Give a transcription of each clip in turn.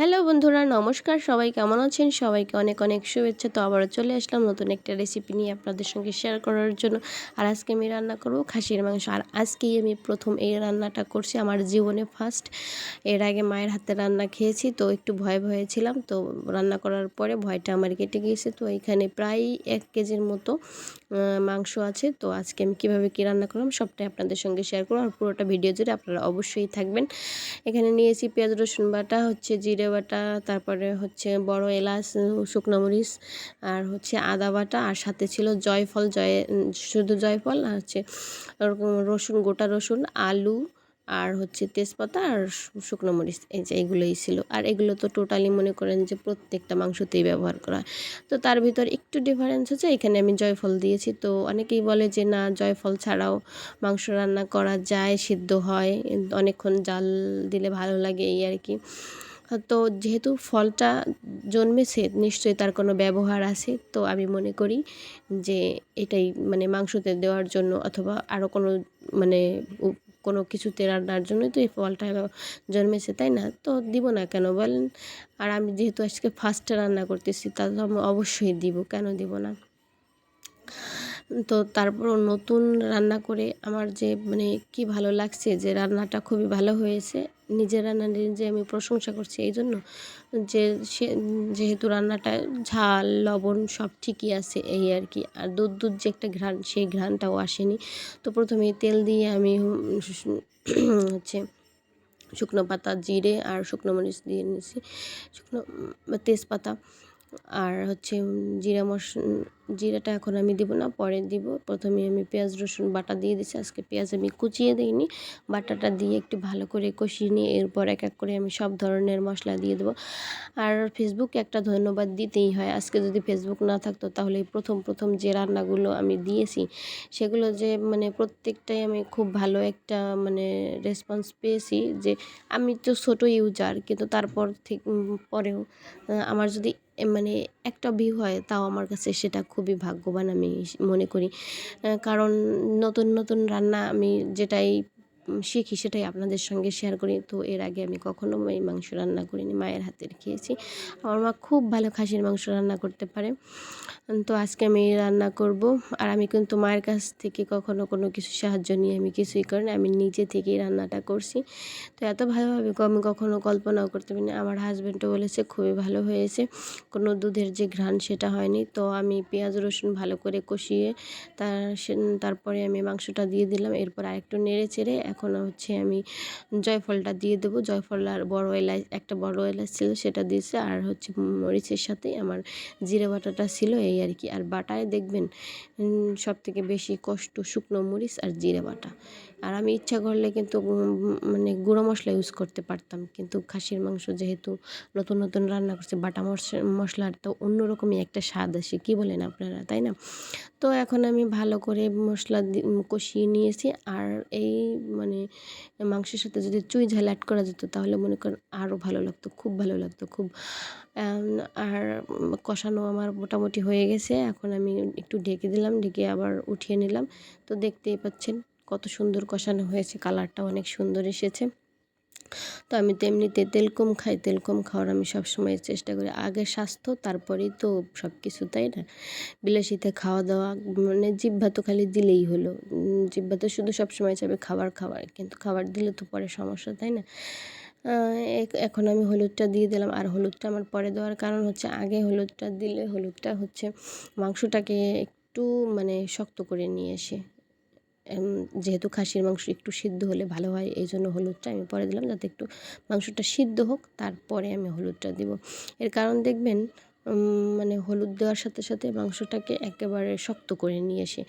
Hello বন্ধুরা, নমস্কার। সবাই কেমন আছেন? সবাইকে অনেক অনেক শুভেচ্ছা। তো আবারও চলে আসলাম নতুন একটা রেসিপি নিয়ে আপনাদের সঙ্গে শেয়ার করার জন্য। আর আজকে আমি রান্না করব খাসির মাংস। আর আজকেই আমি প্রথম এই রান্নাটা করছি আমার জীবনে ফার্স্ট এর আগে মায়ের হাতে রান্না খেয়েছি, তো একটু ভয় ভয়ে ছিলাম। তো রান্না করার পরে ভয়টা আমার কেটে গিয়েছে। তো এখানে প্রায় এক কেজির মতো মাংস আছে। তো আজকে আমি কীভাবে কী রান্না করলাম সবটাই আপনাদের সঙ্গে শেয়ার করব আর পুরোটা ভিডিও জুড়ে আপনারা অবশ্যই থাকবেন। এখানে নিয়েছি পেঁয়াজ, রসুন বাটা, হচ্ছে জিরে বাটা, তারপরে হচ্ছে বড় এলাচ, শুকনো মরিচ, আর হচ্ছে আদা বাটা, আর সাথে ছিল জয়ফল, জয়, শুধু জয়ফল আর হচ্ছে রসুন, গোটা রসুন, আলু আর হচ্ছে তেজপাতা আর শুকনো মরিচ, এই যে এগুলোই ছিল। আর এগুলো তো টোটালি মনে করেন যে প্রত্যেকটা মাংসতেই ব্যবহার করা। হয় তো তার ভিতর একটু ডিফারেন্স হচ্ছে, এখানে আমি জয়ফল দিয়েছি। তো অনেকেই বলে যে না, জয়ফল ছাড়াও মাংস রান্না করা যায়, সিদ্ধ হয়, অনেকক্ষণ জাল দিলে ভালো লাগে এই আর কি। তো যেহেতু ফলটা জন্মেছে, নিশ্চয়ই তার কোনো ব্যবহার আছে। তো আমি মনে করি যে এটাই মানে মাংসতে দেওয়ার জন্য অথবা আরও কোনো মানে কোনো কিছুতে রান্নার জন্যই তো এই ফলটা জন্মেছে, তাই না? তো দিব না কেন? বলেন, আর আমি যেহেতু আজকে ফার্স্টে রান্না করতেছি, তা তো আমি অবশ্যই দিব। কেন দিব না? তো তারপরও নতুন রান্না করে আমার যে মানে কি ভালো লাগছে যে রান্নাটা খুবই ভালো হয়েছে। নিজের রান্না নিজে আমি প্রশংসা করছি এই জন্য যে সে, যেহেতু রান্নাটা ঝাল, লবণ সব ঠিকই আছে এই আর কি। আর দুধ দুধ যে একটা ঘ্রাণ, সেই ঘ্রাণটাও আসেনি। তো প্রথমে তেল দিয়ে আমি হচ্ছে শুকনো পাতা, জিরে আর শুকনো মরিচ দিয়ে নিয়েছি। শুকনো, তেজপাতা। আর হচ্ছে জিরা মশ জিরাটা এখন আমি দিব না, পরে দিব। প্রথমে আমি পেঁয়াজ, রসুন, বাটা দিয়ে দিচ্ছি আজকে পেঁয়াজ আমি কুচিয়ে দিইনি। বাটাটা দিয়ে একটু ভালো করে কষিয়ে নিয়ে এরপর এক এক করে আমি সব ধরনের মশলা দিয়ে দেবো। আর ফেসবুকে একটা ধন্যবাদ দিতেই হয়। আজকে যদি ফেসবুক না থাকতো, তাহলে প্রথম প্রথম যে রান্নাগুলো আমি দিয়েছি, সেগুলো যে মানে প্রত্যেকটাই আমি খুব ভালো একটা মানে রেসপন্স পেয়েছি যে, আমি তো ছোটো ইউজার কিন্তু তারপর থেকে পরেও আমার যদি মানে একটা ভিউ হয়, তাও আমার কাছে সেটা খুবই ভাগ্যবান আমি মনে করি। কারণ নতুন নতুন রান্না আমি যেটাই শিখি সেটাই আপনাদের সঙ্গে শেয়ার করি। তো এর আগে আমি কখনো এই মাংস রান্না করিনি, মায়ের হাতের খেয়েছি। আমার মা খুব ভালো খাসির মাংস রান্না করতে পারে। তো আজকে আমি রান্না করব। আর আমি কিন্তু মায়ের কাছ থেকে কখনো কোনো কিছু সাহায্য নিয়ে আমি কিছুই করি না, আমি নিজে থেকেই রান্নাটা করছি। তো এত ভালোভাবে আমি কখনো কল্পনাও করতে পারি না আমার হাজব্যান্ডও বলেছে, খুবই ভালো হয়েছে। কোনো দুধের যে ঘ্রাণ সেটা হয়নি। তো আমি পেঁয়াজ, রসুন ভালো করে কষিয়ে তার তারপরে আমি মাংসটা দিয়ে দিলাম। এরপর আরেকটু নেড়ে চেড়ে এখন হচ্ছে আমি জয়ফলটা দিয়ে দেবো। জয়ফল আর বড় এলাচ একটা বড় এলাচ ছিল সেটা দিয়েছে। আর হচ্ছে মরিচের সাথে আমার জিরে বাটাটা ছিল এই আর কি। আর বাটায় দেখবেন সব থেকে বেশি কষ্ট শুকনো মরিচ আর জিরে বাটা। আর আমি ইচ্ছা করলে কিন্তু মানে গুঁড়ো মশলা ইউজ করতে পারতাম। কিন্তু খাসির মাংস যেহেতু নতুন নতুন রান্না করছে, বাটা মশলার তো অন্যরকমই একটা স্বাদ আসে, কী বলেন আপনারা, তাই না? তো এখন আমি ভালো করে মশলা কষিয়ে নিয়েছি। আর এই মানে মাংসের সাথে যদি চুই ঝাল অ্যাড করা যেত, তাহলে মনে করেন আরও ভালো লাগতো, খুব ভালো লাগতো, খুব আর কষানো আমার মোটামুটি হয়ে গেছে। এখন আমি একটু ঢেকে দিলাম, ঢেকে আবার উঠিয়ে নিলাম। তো দেখতেই পাচ্ছেন কত সুন্দর কষানো হয়েছে কালারটা অনেক সুন্দর এসেছে। তো আমি তো এমনিতে তেল কম খাই, তেল কম খাওয়ার আমি সবসময় চেষ্টা করি। আগে স্বাস্থ্য, তারপরেই তো সব কিছু তাই না? বিলাসিতে খাওয়া দাওয়া মানে জিভ্ভা তো খালি দিলেই হলো। জিভ্ভা তো শুধু সবসময় চাবে খাবার খাবার কিন্তু খাবার দিলে তো পরে সমস্যা, তাই না? এখন আমি হলুদটা দিয়ে দিলাম। আর হলুদটা আমার পরে দেওয়ার কারণ হচ্ছে, আগে হলুদটা দিলে হলুদটা হচ্ছে মাংসটাকে একটু মানে শক্ত করে নিয়ে এসে যেহেতু খাসির মাংস একটু সিদ্ধ হলে ভালো হয়, এই জন্য হলুদটা আমি পরে দিলাম যাতে একটু মাংসটা সিদ্ধ হোক, তারপরে আমি হলুদটা দিব। এর কারণ দেখবেন মানে হলুদ দেওয়ার সাথে সাথে মাংসটাকে একেবারে শক্ত করে নিয়ে এসে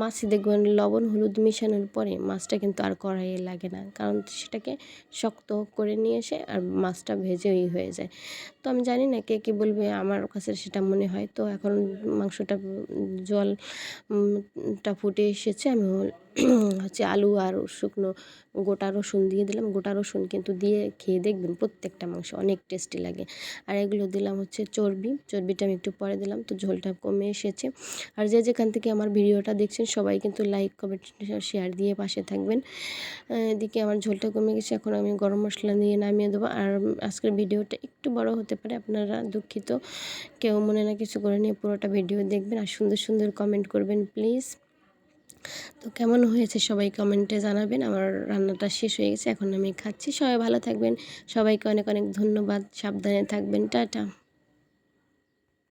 মাছে দেখবেন লবণ, হলুদ মিশানোর পরে মাছটা কিন্তু আর কড়াইয়ে লাগে না। কারণ সেটাকে শক্ত করে নিয়ে এসে আর মাছটা ভেজেই হয়ে যায়। তো আমি জানি না কে কী বলবে, আমার কাছে সেটা মনে হয়। তো এখন মাংসটা জলটা ফুটে এসেছে, আমি হচ্ছে আলু আর শুকনো গোটা রসুন দিয়ে দিলাম। গোটা রসুন কিন্তু দিয়ে খেয়ে দেখবেন প্রত্যেকটা মাংস অনেক টেস্টি লাগে। আর এগুলো দিলাম হচ্ছে চর্বি। চর্বিটা আমি একটু পরে দিলাম তো ঝোলটা কমে এসেছে। আর যে যেখান থেকে আমার ভিডিওটা দেখছেন সবাই কিন্তু লাইক, কমেন্ট, শেয়ার দিয়ে পাশে থাকবেন। এদিকে আমার ঝোলটা কমে গেছে। এখন আমি গরম মশলা নিয়ে নামিয়ে দেবো। আর আজকের ভিডিওটা একটু বড় হতে পারে, আপনারা দুঃখিত। কেউ মনে না কিছু করে নিয়ে পুরোটা ভিডিও দেখবেন। আর সুন্দর সুন্দর কমেন্ট করবেন, প্লিজ। তো কেমন হয়েছে সবাই কমেন্টে জানাবেন। আমার রান্নাটা শেষ হয়ে গেছে, এখন আমি খাচ্ছি। সবাই ভালো থাকবেন। সবাইকে অনেক অনেক ধন্যবাদ। সাবধানে থাকবেন। টাটা।